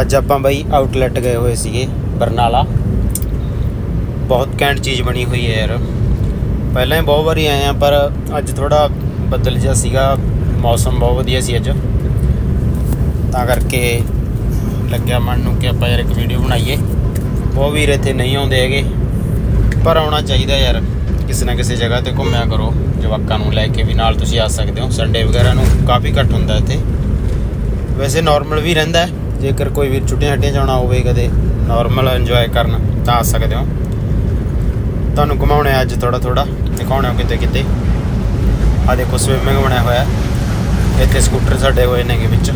ਅੱਜ ਆਪਾਂ ਬਈ ਆਊਟਲੈਟ ਗਏ ਹੋਏ ਸੀਗੇ ਬਰਨਾਲਾ। ਬਹੁਤ ਕੈਂਟ ਚੀਜ਼ ਬਣੀ ਹੋਈ ਹੈ ਯਾਰ। ਪਹਿਲਾਂ ਹੀ ਬਹੁਤ ਵਾਰੀ ਆਏ ਆ ਪਰ ਅੱਜ ਥੋੜਾ ਬੱਦਲ ਜਿਹਾ ਸੀਗਾ। ਮੌਸਮ ਬਹੁਤ ਵਧੀਆ ਸੀ ਅੱਜ। ਤਾਂ ਕਰਕੇ ਲੱਗਿਆ ਮਨ ਨੂੰ ਕਿ ਆਪਾਂ ਯਾਰ ਇੱਕ ਵੀਡੀਓ ਬਣਾਈਏ। ਬਹੁਤ ਵੀਰ ਇੱਥੇ ਨਹੀਂ ਆਉਂਦੇ ਹੈਗੇ ਪਰ ਆਉਣਾ ਚਾਹੀਦਾ ਯਾਰ। ਕਿਸੇ ਨਾ ਕਿਸੇ ਜਗ੍ਹਾ ਤੇ ਘੁੰਮਿਆ ਕਰੋ। ਜਵਾਕਾਂ ਨੂੰ ਲੈ ਕੇ ਵੀ ਨਾਲ ਤੁਸੀਂ ਆ ਸਕਦੇ ਹੋ। ਸੰਡੇ ਵਗੈਰਾ ਨੂੰ ਕਾਫੀ ਘੱਟ ਹੁੰਦਾ ਇੱਥੇ। ਵੈਸੇ ਨਾਰਮਲ ਵੀ ਰਹਿੰਦਾ ਹੈ, ਜੇਕਰ ਕੋਈ ਵੀਰ ਛੁੱਟੀਆਂ ਹੱਟੀਆਂ ਜਾਣਾ ਹੋਵੇ ਕਦੇ ਨਾਰਮਲ ਇੰਜੋਏ ਕਰਨ ਤਾਂ ਆ ਸਕਦੇ ਹੋ। ਤੁਹਾਨੂੰ ਘੁਮਾਉਣੇ ਅੱਜ ਥੋੜਾ ਥੋੜਾ ਦਿਖਾਉਣੇ ਕਿਤੇ ਕਿਤੇ। ਆ ਦੇਖੋ ਸਵਿਮਿੰਗ ਬਣਿਆ ਹੋਇਆ। ਇੱਥੇ ਸਕੂਟਰ ਸਾਡੇ ਹੋਏ ਨੇਗੇ ਵਿੱਚ।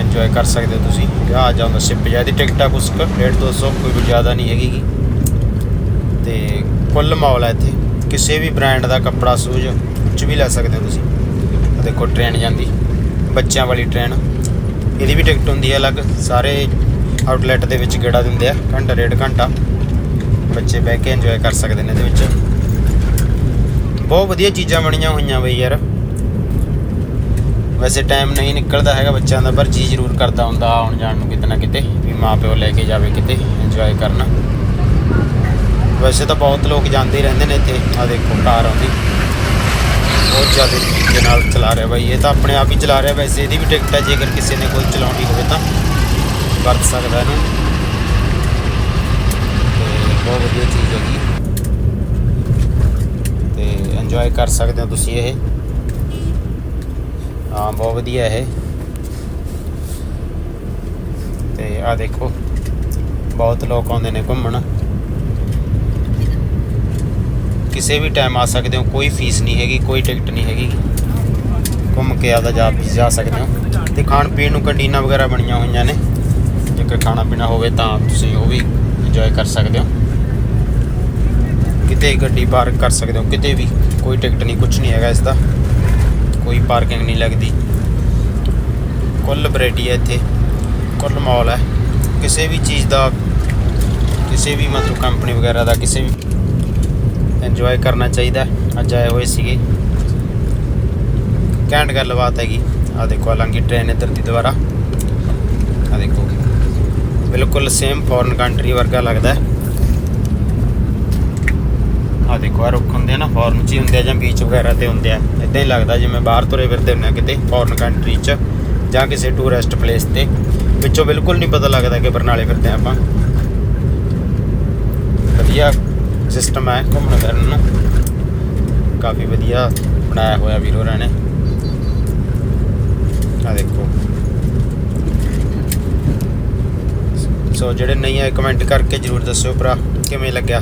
ਇੰਜੋਏ ਕਰ ਸਕਦੇ ਹੋ ਤੁਸੀਂ। ਆ ਜਾਂਦਾ ਸ਼ਿਪ ਜਿਹਾ ਟਿਕਟਾਂ ਕੁਛ ਕੁ, ਡੇਢ 200 ਕੋਈ ਵੀ ਜ਼ਿਆਦਾ ਨਹੀਂ ਹੈਗੀ। ਗੀ। ਤੇ ਕੁੱਲ ਮਾਲ ਹੈ ਇੱਥੇ। ਕਿਸੇ ਵੀ ਬ੍ਰਾਂਡ ਦਾ ਕੱਪੜਾ ਸੂਜ ਕੁਝ ਵੀ ਲੈ ਸਕਦੇ ਹੋ ਤੁਸੀਂ। ਆਹ ਦੇਖੋ ਟ੍ਰੇਨ ਜਾਂਦੀ। ਬੱਚਿਆਂ ਵਾਲੀ ਟ੍ਰੇਨ ਇਹਦੀ ਵੀ ਟਿਕਟ ਹੁੰਦੀ ਹੈ ਅਲੱਗ, ਸਾਰੇ ਆਊਟਲੈਟ ਦੇ ਵਿੱਚ ਗੇੜਾ ਦਿੰਦੇ ਆ, ਘੰਟਾ, ਡੇਢ ਘੰਟਾ। ਬੱਚੇ ਬਹਿ ਕੇ ਇੰਜੋਏ ਕਰ ਸਕਦੇ ਨੇ ਇਹਦੇ ਵਿੱਚ। ਬਹੁਤ ਵਧੀਆ ਚੀਜ਼ਾਂ ਬਣੀਆਂ ਹੋਈਆਂ ਬਈ ਯਾਰ। ਵੈਸੇ ਟਾਈਮ ਨਹੀਂ ਨਿਕਲਦਾ ਹੈਗਾ ਬੱਚਿਆਂ ਦਾ, ਪਰ ਜੀ ਜ਼ਰੂਰ ਕਰਦਾ ਹੁੰਦਾ ਆਉਣ ਜਾਣ ਨੂੰ ਕਿਤੇ ਨਾ ਕਿਤੇ, ਵੀ ਮਾਂ ਪਿਓ ਲੈ ਕੇ ਜਾਵੇ ਕਿਤੇ ਇੰਜੋਏ ਕਰਨਾ। ਵੈਸੇ ਤਾਂ ਬਹੁਤ ਲੋਕ ਜਾਂਦੇ ਰਹਿੰਦੇ ਨੇ ਇੱਥੇ ਆ ਦੇਖੋ ਕਾਰ ਆਉਂਦੀ। ਬਹੁਤ ਜ਼ਿਆਦਾ ਤਰੀਕੇ ਨਾਲ ਚਲਾ ਰਿਹਾ ਬਾਈ, ਇਹ ਤਾਂ ਆਪਣੇ ਆਪ ਹੀ ਚਲਾ ਰਿਹਾ ਵੈਸੇ, ਇਹਦੀ ਵੀ ਟਿਕਟ ਹੈ, ਜੇਕਰ ਕਿਸੇ ਨੇ ਕੋਈ ਚਲਾਉਣੀ ਹੋਵੇ ਤਾਂ ਵਰਤ ਸਕਦਾ ਇਹਨੂੰ। ਬਹੁਤ ਵਧੀਆ ਚੀਜ਼ ਹੈਗੀ ਤੇ ਇੰਜੋਏ ਕਰ ਸਕਦੇ ਹੋ ਤੁਸੀਂ ਇਹ। ਹਾਂ, ਬਹੁਤ ਵਧੀਆ ਇਹ। ਤੇ ਆ ਦੇਖੋ, ਬਹੁਤ ਲੋਕ ਆਉਂਦੇ ਨੇ ਘੁੰਮਣ। ਕਿਸੇ ਵੀ ਟਾਈਮ ਆ ਸਕਦੇ ਹੋ, ਕੋਈ ਫੀਸ ਨਹੀਂ ਹੈਗੀ, ਕੋਈ ਟਿਕਟ ਨਹੀਂ ਹੈਗੀ। ਘੁੰਮ ਕੇ ਆਦਾ ਜਾ ਜਾ ਸਕਦੇ ਹੋ। ਤੇ ਖਾਣ ਪੀਣ ਨੂੰ ਕੰਟੀਨਾਂ ਵਗੈਰਾ ਬਣੀਆਂ ਹੋਈਆਂ ਨੇ। ਜੇਕਰ ਖਾਣਾ ਪੀਣਾ ਹੋਵੇ ਤਾਂ ਤੁਸੀਂ ਉਹ ਵੀ ਇੰਜੋਏ ਕਰ ਸਕਦੇ ਹੋ। ਕਿਤੇ ਗੱਡੀ ਪਾਰਕ ਕਰ ਸਕਦੇ ਹੋ, ਕਿਤੇ ਵੀ। ਕੋਈ ਟਿਕਟ ਨਹੀਂ ਕੁਝ ਨਹੀਂ ਹੈਗਾ ਇਸ ਦਾ ਕੋਈ ਪਾਰਕਿੰਗ ਨਹੀਂ ਲੱਗਦੀ। ਕੁੱਲ ਵੈਰਾਈਟੀ ਹੈ ਇੱਥੇ। ਕੁੱਲ ਮਾਲ ਹੈ। ਕਿਸੇ ਵੀ ਚੀਜ਼ ਦਾ, ਕਿਸੇ ਵੀ ਮਤਲਬ ਕੰਪਨੀ ਵਗੈਰਾ ਦਾ, ਕਿਸੇ ਵੀ ਇੰਜੋਏ ਕਰਨਾ ਚਾਹੀਦਾ ਅੱਜ ਆਏ ਹੋਏ ਸੀਗੇ। ਘੈਂਟ ਗੱਲਬਾਤ ਹੈਗੀ। ਆ ਦੇਖੋ ਆ ਲੰਗੀ ਟ੍ਰੇਨ ਇੱਧਰ ਦੀ ਦੁਬਾਰਾ। ਆ ਦੇਖੋ। ਬਿਲਕੁਲ ਸੇਮ ਫੋਰਨ ਕੰਟਰੀ ਵਰਗਾ ਲੱਗਦਾ ਆ ਦੇਖੋ ਆ ਰੁੱਖ ਹੁੰਦੇ ਆ ਨਾ ਫੋਰਨ 'ਚ ਹੀ ਹੁੰਦੇ ਆ ਜਾਂ ਬੀਚ ਵਗੈਰਾ ਤੇ ਹੁੰਦੇ ਆ। ਇਦਾਂ ਹੀ ਲੱਗਦਾ ਜਿਵੇਂ ਬਾਹਰ ਤੁਰੇ ਫਿਰਦੇ ਹੁੰਦੇ ਆ ਕਿਤੇ ਫੋਰਨ ਕੰਟਰੀ 'ਚ ਜਾਂ ਕਿਸੇ ਟੂਰਿਸਟ ਪਲੇਸ ਤੇ। ਵਿੱਚੋਂ ਬਿਲਕੁਲ ਨਹੀਂ ਪਤਾ ਲੱਗਦਾ ਕਿ ਬਰਨਾਲੇ ਫਿਰਦੇ ਆ ਆਪਾਂ। ਵਧੀਆ। ਸਿਸਟਮ ਹੈ ਘੁੰਮਣ ਫਿਰਨ ਨੂੰ ਕਾਫੀ ਵਧੀਆ ਬਣਾਇਆ ਹੋਇਆ ਵੀਰ ਹੋਰਾਂ ਨੇ ਆ ਦੇਖੋ ਸੋ ਜਿਹੜੇ ਨਹੀਂ ਆਏ ਕਮੈਂਟ ਕਰਕੇ ਜਰੂਰ ਦੱਸਿਓ ਭਰਾ ਕਿਵੇਂ ਲੱਗਿਆ